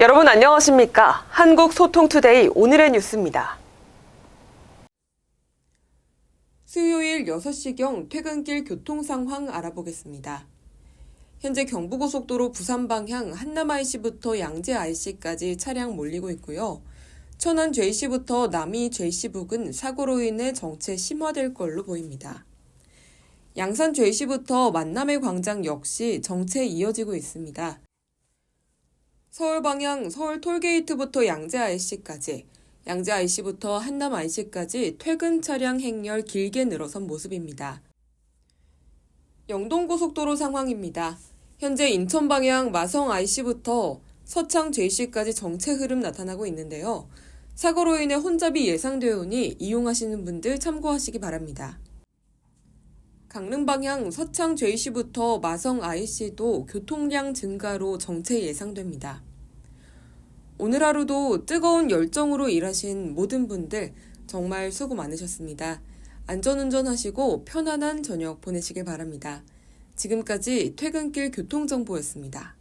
여러분 안녕하십니까? 한국소통투데이 오늘의 뉴스입니다. 수요일 6시경 퇴근길 교통 상황 알아보겠습니다. 현재 경부고속도로 부산 방향 한남 IC부터 양재 IC까지 차량 몰리고 있고요. 천안 JC부터 남이 JC 부근 사고로 인해 정체 심화될 걸로 보입니다. 양산 JC부터 만남의 광장 역시 정체 이어지고 있습니다. 서울 방향 서울 톨게이트부터 양재 IC까지, 양재 IC부터 한남 IC까지 퇴근 차량 행렬 길게 늘어선 모습입니다. 영동고속도로 상황입니다. 현재 인천 방향 마성 IC부터 서창 JC까지 정체 흐름 나타나고 있는데요. 사고로 인해 혼잡이 예상되오니 이용하시는 분들 참고하시기 바랍니다. 강릉 방향 서창 JC부터 마성 IC도 교통량 증가로 정체 예상됩니다. 오늘 하루도 뜨거운 열정으로 일하신 모든 분들 정말 수고 많으셨습니다. 안전운전 하시고 편안한 저녁 보내시길 바랍니다. 지금까지 퇴근길 교통정보였습니다.